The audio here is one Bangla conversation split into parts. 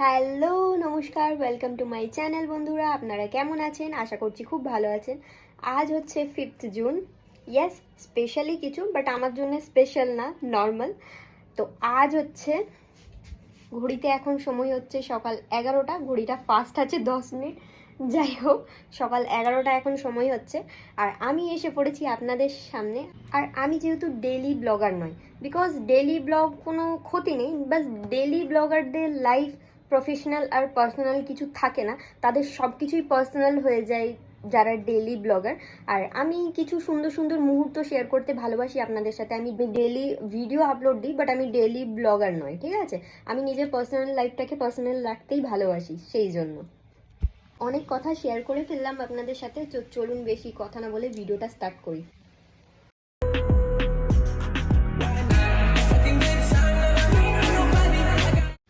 হ্যালো, নমস্কার ওয়েলকাম টু মাই চ্যানেল বন্ধুরা, আপনারা কেমন আছেন? আশা করছি খুব ভালো আছেন। আজ হচ্ছে ফিফথ জুন ইয়েস স্পেশালি কিছু বাট আমার জন্য স্পেশাল না নর্মাল তো আজ হচ্ছে, ঘড়িতে এখন সময় হচ্ছে সকাল এগারোটা, ঘড়িটা ফাস্ট আছে দশ মিনিট। যাই হোক, সকাল এগারোটা এখন সময় হচ্ছে। আর আমি এসে পড়েছি আপনাদের সামনে। আর আমি যেহেতু ডেলি ব্লগার নয় বিকজ ডেলি ব্লগ কোনো ক্ষতি নেই বাস ডেলি ব্লগারদের লাইফ প্রফেশনাল আর পার্সোনাল কিছু থাকে না, তাদের সব কিছুই পার্সোনাল হয়ে যায় যারা ডেলি ব্লগার আর আমি কিছু সুন্দর সুন্দর মুহূর্ত শেয়ার করতে ভালোবাসি আপনাদের সাথে। আমি ডেলি ভিডিও আপলোড দিই বাট আমি ডেলি ব্লগার নয়, ঠিক আছে? আমি নিজের পার্সোনাল লাইফটাকে পার্সোনাল রাখতেই ভালোবাসি, সেই জন্য। অনেক কথা শেয়ার করে ফেললাম আপনাদের সাথে চলুন বেশি কথা না বলে ভিডিওটা স্টার্ট করি।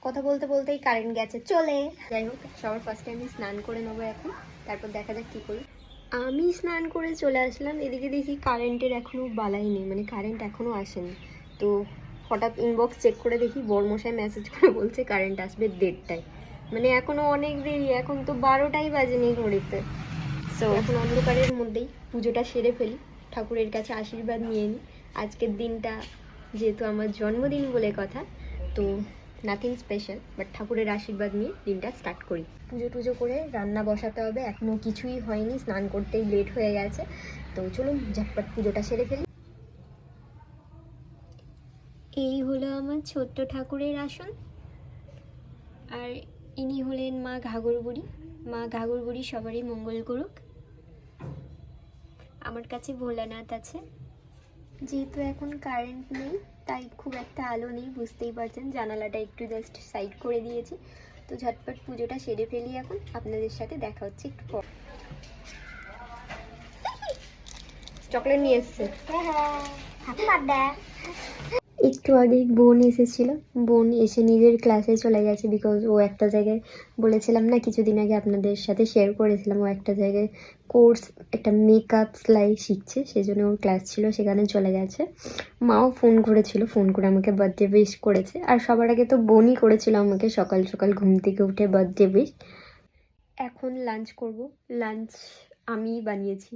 কথা বলতে বলতেই কারেন্ট গেছে চলে। যাই হোক সবার ফার্স্টে আমি স্নান করে নেব এখন। তারপর দেখা যাক কী করি। আমি স্নান করে চলে আসলাম এদিকে দেখি কারেন্টের এখনও বালাই নেই মানে কারেন্ট এখনও আসেনি। তো হঠাৎ ইনবক্স চেক করে দেখি বর্মশাই মেসেজ করে বলছে কারেন্ট আসবে দেড়টায়। মানে এখনও অনেক দেরি এখন তো বারোটাই বাজেনি ঘড়িতে। সো এখন অন্ধকারের মধ্যেই পুজোটা সেরে ফেলি ঠাকুরের কাছে আশীর্বাদ নিয়ে নিই আজকের দিনটা যেহেতু আমার জন্মদিন বলে কথা তো নাথিং স্পেশাল বাট ঠাকুরের আশীর্বাদ নিয়ে দিনটা স্টার্ট করি। পুজো টুজো করে রান্না বসাতে হবে এখনও কিছুই হয়নি, স্নান করতেই লেট হয়ে গেছে। তো চলুন, ঝটপট পুজোটা সেরে ফেলি। এই হলো আমার ছোট্ট ঠাকুরের আসন, আর ইনি হলেন মা ঘাগর বুড়ি মা ঘাগর বুড়ি সবারই মঙ্গল করুক। আমার কাছে ভোলানাথ আছে। যেহেতু এখন কারেন্ট নেই তাই খুব একটা আলো নেই বুঝতেই পারছেন। জানালাটা একটু জাস্ট সাইড করে দিয়েছি। তো ঝটপট পুজোটা সেরে ফেলি এখন। আপনাদের সাথে দেখা হচ্ছে একটু পর। চকলেট নিয়ে এসছে। একটু আগে বোন এসেছিল। বোন এসে নিজের ক্লাসে চলে গেছে বিকজ ও একটা জায়গায় বলেছিলাম না, কিছুদিন আগে আপনাদের সাথে শেয়ার করেছিলাম, ও একটা জায়গায় কোর্স একটা মেকআপ সেলাই শিখছে সেই জন্য ওর ক্লাস ছিল, সেখানে চলে গেছে। মাও ফোন করেছিল ফোন করে আমাকে বার্থডে উইশ করেছে। আর সবার আগে তো বোনই করেছিল আমাকে সকাল সকাল ঘুম থেকে উঠে বার্থডে উইশ এখন লাঞ্চ করব। লাঞ্চ আমিই বানিয়েছি।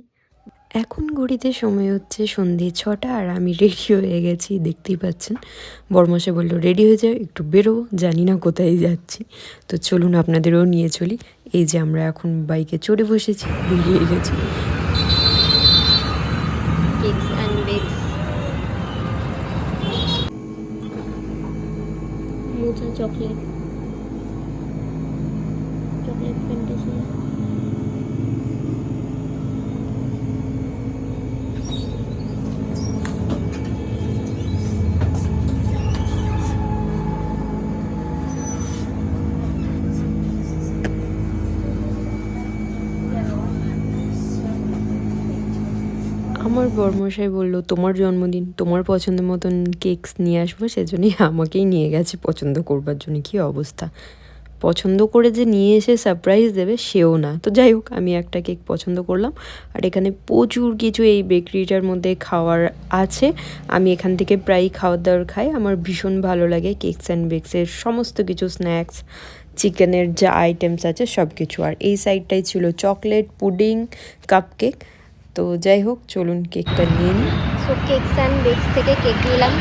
এখন ঘড়িতে সময় হচ্ছে সন্ধে ছটা আর আমি রেডি হয়ে গেছি, দেখতেই পাচ্ছেন। বর্মশা বলল রেডি হয়ে যাও, একটু বেরো জানি না কোথায় যাচ্ছি। তো চলুন আপনাদেরও নিয়ে চলি। এই যে আমরা এখন বাইকে চড়ে বসেছি, বেরিয়ে গেছি। চকলেট। Chocolate fantasy. আমার বর্মশাই বলল, তোমার জন্মদিন, তোমার পছন্দের মতন কেকস নিয়ে আসব, সেজন্যই আমাকেই নিয়ে গেছে পছন্দ করবার জন্য। কি অবস্থা? পছন্দ করে যে নিয়ে এসে সারপ্রাইজ দেবে, সেও না। তো যাই হোক, আমি একটা কেক পছন্দ করলাম। আর এখানে প্রচুর কিছু এই বেকারিটার মধ্যে খাওয়ার আছে। আমি এখান থেকে প্রায় খাওয়ার দাওয়ার খাই। আমার ভীষণ ভালো লাগে কেকস অ্যান্ড বেকসের সমস্ত কিছু স্ন্যাক্স চিকেনের যা আইটেমস আছে সব কিছু আর এই সাইডটাই ছিল চকলেট পুডিং কাপকেক তো যাই হোক চলুন কেকটা নিয়ে নিই। সো কেকস অ্যান্ড বেকস থেকে কেক নিলাম।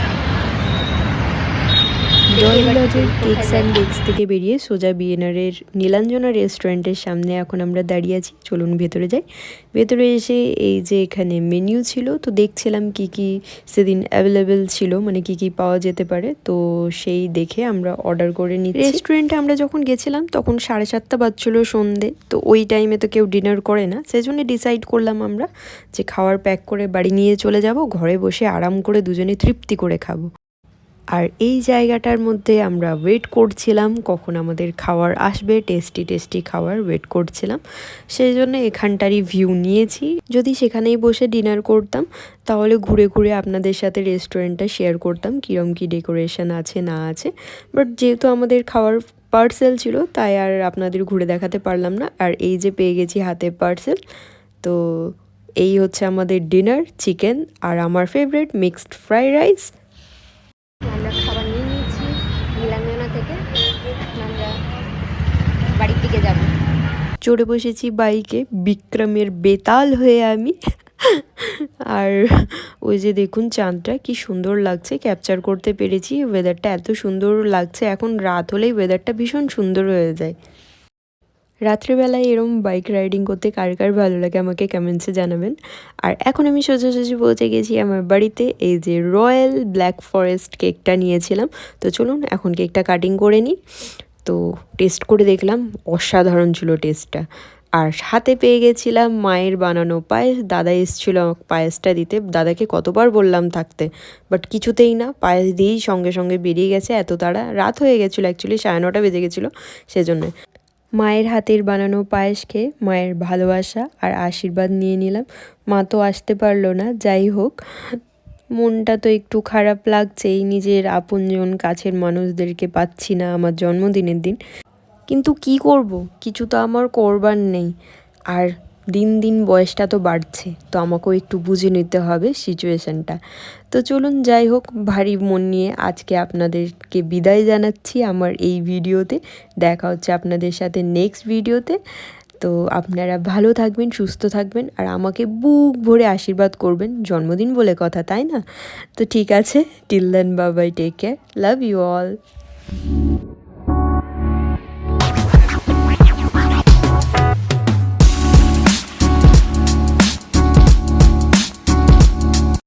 জয় অ্যান্ড বেকস থেকে বেরিয়ে সোজা বিএনআরের নীলাঞ্জনা রেস্টুরেন্টের সামনে এখন আমরা দাঁড়িয়ে আছি। চলুন ভেতরে যাই। ভেতরে এসে এই যে এখানে মেনিউ ছিল, তো দেখছিলাম কি কি সেদিন অ্যাভেলেবেল ছিল মানে কি কি পাওয়া যেতে পারে, তো সেই দেখে আমরা অর্ডার করে নিই রেস্টুরেন্টে আমরা যখন গেছিলাম, তখন সাড়ে সাতটা বাজছিল সন্ধে, তো ওই টাইমে তো কেউ ডিনার করে না। সেই জন্য ডিসাইড করলাম আমরা যে খাওয়ার প্যাক করে বাড়ি নিয়ে চলে যাব, ঘরে বসে আরাম করে দুজনে তৃপ্তি করে খাব। আর এই জায়গাটার মধ্যে আমরা ওয়েট করছিলাম, কখন আমাদের খাওয়ার আসবে টেস্টি টেস্টি খাওয়ার ওয়েট করছিলাম। সেই জন্য এখানটারই ভিউ নিয়েছি। যদি সেখানেই বসে ডিনার করতাম, তাহলে ঘুরে ঘুরে আপনাদের সাথে রেস্টুরেন্টটা শেয়ার করতাম, কীরম কী ডেকোরেশন আছে, না আছে। বাট যেহেতু আমাদের খাওয়ার পার্সেল ছিল, তাই আর আপনাদের ঘুরে দেখাতে পারলাম না। আর এই যে পেয়ে গেছি হাতে পার্সেল তো এই হচ্ছে আমাদের ডিনার চিকেন আর আমার ফেভারিট মিক্সড ফ্রাইড রাইস আমরা খাবার নিয়ে নিয়েছি নীলাঞ্জনা থেকে আমরা দিকে যাব চড়ে বসেছি বাইকে। বিক্রমের বেতাল হয়ে আমি। আর ওই যে দেখুন চাঁদটা, কি সুন্দর লাগছে। ক্যাপচার করতে পেরেছি। ওয়েদারটা এত সুন্দর লাগছে। এখন রাত হলেই ওয়েদারটা ভীষণ সুন্দর হয়ে যায়। রাত্রিবেলায় এরম বাইক রাইডিং করতে কার কার ভালো লাগে আমাকে কমেন্টসে জানাবেন। আর এখন আমি সোজাসুজি পৌঁছে গেছি আমার বাড়িতে। এই যে রয়্যাল ব্ল্যাক ফরেস্ট কেকটা নিয়েছিলাম। তো চলুন এখন কেকটা কাটিং করে নিই। তো টেস্ট করে দেখলাম, অসাধারণ ছিল টেস্টটা আর হাতে পেয়ে গেছিলাম মায়ের বানানো পায়েস। দাদা এসেছিল পায়েসটা দিতে। দাদাকে কতবার বললাম থাকতে বাট কিছুতেই না, পায়েস দিয়েই সঙ্গে সঙ্গে বেরিয়ে গেছে এত তাড়া। রাত হয়ে গেছিল অ্যাকচুয়ালি সাড়ে নটা বেজে গেছিল সেজন্য। মায়ের হাতের বানানো পায়েস খেয়ে মায়ের ভালোবাসা আর আশীর্বাদ নিয়ে নিলাম। মা তো আসতে পারল না, যাই হোক। মনটা তো একটু খারাপ লাগছেই, নিজের আপনজন, কাছের মানুষদেরকে পাচ্ছি না আমার জন্মদিনের দিন। কিন্তু কি করব? কিছু তো আমার করবার নেই। আর দিন দিন বয়সটা তো বাড়ছে, তো আমাকেও একটু বুঝে নিতে হবে সিচুয়েশানটা। তো চলুন যাই হোক, ভারী মন নিয়ে আজকে আপনাদেরকে বিদায় জানাচ্ছি আমার এই ভিডিওতে। দেখা হচ্ছে আপনাদের সাথে নেক্সট ভিডিওতে। তো আপনারা ভালো থাকবেন, সুস্থ থাকবেন আর আমাকে বুক ভরে আশীর্বাদ করবেন জন্মদিন বলে কথা, তাই না? তো ঠিক আছে till then Babai take care love you all